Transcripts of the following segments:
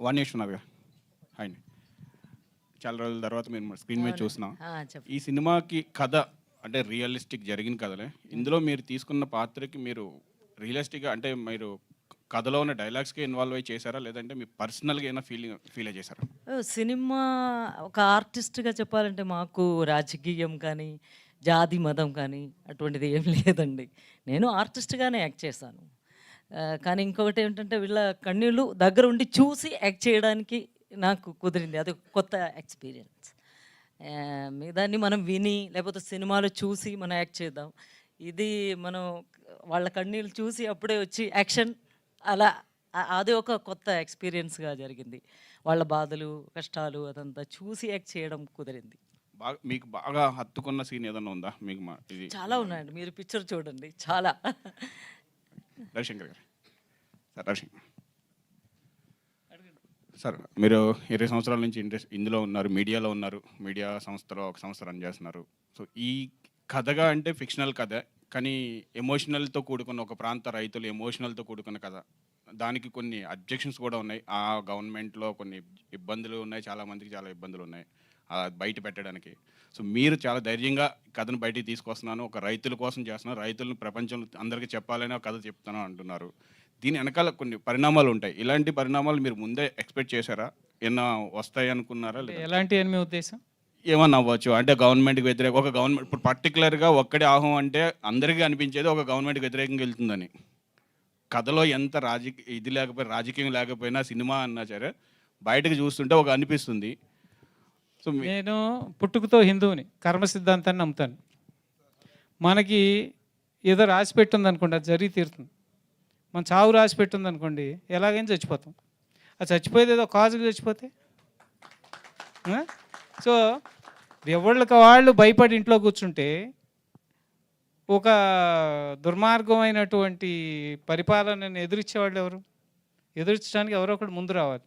One కదా ఆయన చాలా రోజుల తర్వాత మేము స్క్రీన్ మీద చెప్పు ఈ సినిమాకి కథ అంటే రియలిస్టిక్ జరిగిన కథలే. ఇందులో మీరు తీసుకున్న పాత్రకి మీరు రియలిస్టిక్గా అంటే మీరు కథలో ఉన్న డైలాగ్స్కి ఇన్వాల్వ్ అయ్యి చేశారా? లేదంటే మీ పర్సనల్గా ఏమైనా ఫీలింగ్ ఫీల్ చేశారా? సినిమా ఒక ఆర్టిస్ట్గా చెప్పాలంటే మాకు రాజకీయం కానీ జాతి మతం కానీ అటువంటిది ఏం లేదండి. నేను ఆర్టిస్ట్గానే యాక్ట్ చేశాను. కానీ ఇంకొకటి ఏంటంటే వీళ్ళ కన్నీళ్ళు దగ్గర ఉండి చూసి యాక్ట్ చేయడానికి నాకు కుదిరింది. అది కొత్త ఎక్స్పీరియన్స్. దాన్ని మనం విని లేకపోతే సినిమాలో చూసి మనం యాక్ట్ చేద్దాం. ఇది మనం వాళ్ళ కన్నీళ్ళు చూసి అప్పుడే వచ్చి యాక్షన్ అలా అది ఒక కొత్త ఎక్స్పీరియన్స్గా జరిగింది. వాళ్ళ బాధలు కష్టాలు అదంతా చూసి యాక్ట్ చేయడం కుదిరింది. బాగా మీకు బాగా హత్తుకున్న సీన్ ఏదైనా ఉందా? మీకు మా ఇది చాలా ఉన్నాయండి. మీరు పిక్చర్ చూడండి. చాలా. రవిశంకర్ గారు. సార్ రవిశంకర్. సార్ మీరు ఇరవై సంవత్సరాల నుంచి ఇంట్రెస్ట్ ఇందులో ఉన్నారు మీడియాలో ఉన్నారు మీడియా సంస్థలో ఒక సంస్థ రన్ చేస్తున్నారు. సో ఈ కథగా అంటే ఫిక్షనల్ కథ కానీ ఎమోషనల్తో కూడుకున్న ఒక ప్రాంత రైతులు ఎమోషనల్తో కూడుకున్న కథ. దానికి కొన్ని అబ్జెక్షన్స్ కూడా ఉన్నాయి. ఆ గవర్నమెంట్లో కొన్ని ఇబ్బందులు ఉన్నాయి. చాలా మందికి చాలా ఇబ్బందులు ఉన్నాయి. బయట పెట్టడానికి. సో మీరు చాలా ధైర్యంగా కథను బయటికి తీసుకొస్తున్నాను ఒక రైతుల కోసం చేస్తున్నాను రైతులను ప్రపంచంలో అందరికీ చెప్పాలని ఒక కథ చెప్తాను అంటున్నారు. దీని వెనకాల కొన్ని పరిణామాలు ఉంటాయి. ఇలాంటి పరిణామాలు మీరు ముందే ఎక్స్పెక్ట్ చేశారా? ఏమన్నా వస్తాయి అనుకున్నారా లేదా? ఎలాంటి అని మీ ఉద్దేశం? ఏమన్నా అవ్వచ్చు. అంటే గవర్నమెంట్కి వ్యతిరేక ఒక గవర్నమెంట్ ఇప్పుడు పర్టికులర్గా ఒక్కడే ఆహం అంటే అందరికీ అనిపించేది ఒక గవర్నమెంట్కి వ్యతిరేకంగా వెళ్తుందని. కథలో ఎంత రాజకీయ ఇది లేకపోయినా రాజకీయం లేకపోయినా సినిమా అన్నా సరే బయటకు చూస్తుంటే ఒక అనిపిస్తుంది. సో నేను పుట్టుకతో హిందువుని కర్మ సిద్ధాంతాన్ని నమ్ముతాను. మనకి ఏదో రాసి పెట్టింది అనుకోండి అది జరిగి తీరుతుంది. మన చావు రాసి పెట్టింది అనుకోండి ఎలాగైనా చచ్చిపోతాం. అది చచ్చిపోయేది ఏదో కాజుకు చచ్చిపోతే? సో ఎవళ్ళకి వాళ్ళు భయపడి ఇంట్లో కూర్చుంటే ఒక దుర్మార్గమైనటువంటి పరిపాలనను ఎదురిచ్చేవాళ్ళు ఎవరు? ఎదురించడానికి ఎవరో ఒకడు ముందు రావాలి.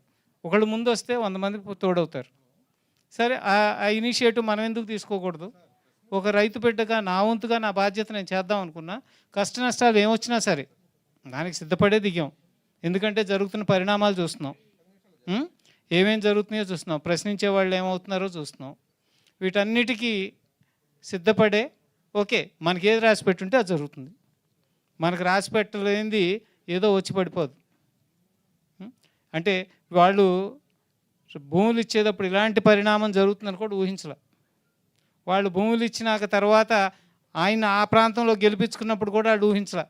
ఒకళ్ళు ముందు వస్తే వంద మంది తోడవుతారు. సరే ఆ- ఇనిషియేటివ్ మనం ఎందుకు తీసుకోకూడదు? ఒక రైతు బిడ్డగా నా వంతుగా నా బాధ్యత నేను చేద్దాం అనుకున్నా కష్ట నష్టాలు ఏమొచ్చినా సరే దానికి సిద్ధపడే దిగాం. ఎందుకంటే జరుగుతున్న పరిణామాలు చూస్తున్నాం. ఏమేం జరుగుతున్నాయో చూస్తున్నాం. ప్రశ్నించే వాళ్ళు ఏమవుతున్నారో చూస్తున్నాం. వీటన్నిటికీ సిద్ధపడే ఓకే మనకి ఏది రాసి పెట్టుంటే అది జరుగుతుంది. మనకు రాసి పెట్టలేనిది ఏదో వచ్చి పడిపోదు. అంటే వాళ్ళు భూములు ఇచ్చేటప్పుడు ఇలాంటి పరిణామం జరుగుతుందని కూడా ఊహించలే. వాళ్ళు భూములు ఇచ్చినాక తర్వాత ఆయన ఆ ప్రాంతంలో గెలిపించుకున్నప్పుడు కూడా వాళ్ళు ఊహించలే.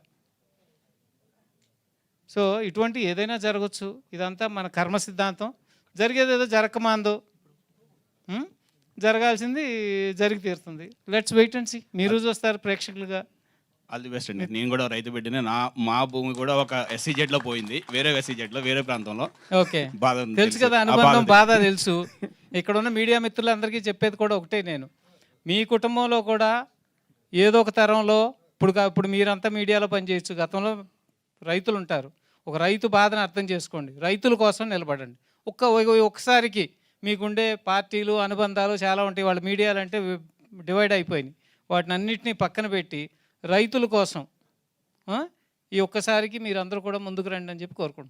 సో ఇటువంటి ఏదైనా జరగచ్చు. ఇదంతా మన కర్మ సిద్ధాంతం. జరిగేది ఏదో జరగమాందో? జరగాల్సింది జరిగి తీరుతుంది. Let's wait and see. మీరు చూస్తారు ప్రేక్షకులుగా. ఆల్ ది బెస్ట్ అండి. నేను కూడా రైతు బిడ్డనే. నా మా భూమి కూడా ఒక ఎస్సీ జెడ్లో పోయింది. వేరే ఎస్సీ జెడ్లో వేరే ప్రాంతంలో. ఓకే. బాధ ఉంది తెలుసు కదా ఆ అనుబంధం బాధ బాధ తెలుసు. ఇక్కడ ఉన్న మీడియా మిత్రులందరికీ చెప్పేది కూడా ఒకటే నేను. మీ కుటుంబంలో కూడా ఏదో ఒక తరంలో ఇప్పుడు కా- ఇప్పుడు మీరంతా మీడియాలో పనిచేయచ్చు. గతంలో రైతులు ఉంటారు. ఒక రైతు బాధను అర్థం చేసుకోండి. రైతుల కోసం నిలబడండి. ఒక్క ఒ- ఒక్కసారికి మీకుండే పార్టీలు అనుబంధాలు చాలా ఉంటాయి. వాళ్ళ మీడియాలు అంటే డివైడ్ అయిపోయినాయి. వాటిని అన్నిటినీ పక్కన పెట్టి రైతుల కోసం ఈ ఒక్కసారికి మీరందరూ కూడా ముందుకు రండి అని చెప్పి కోరుకుంటున్నాను.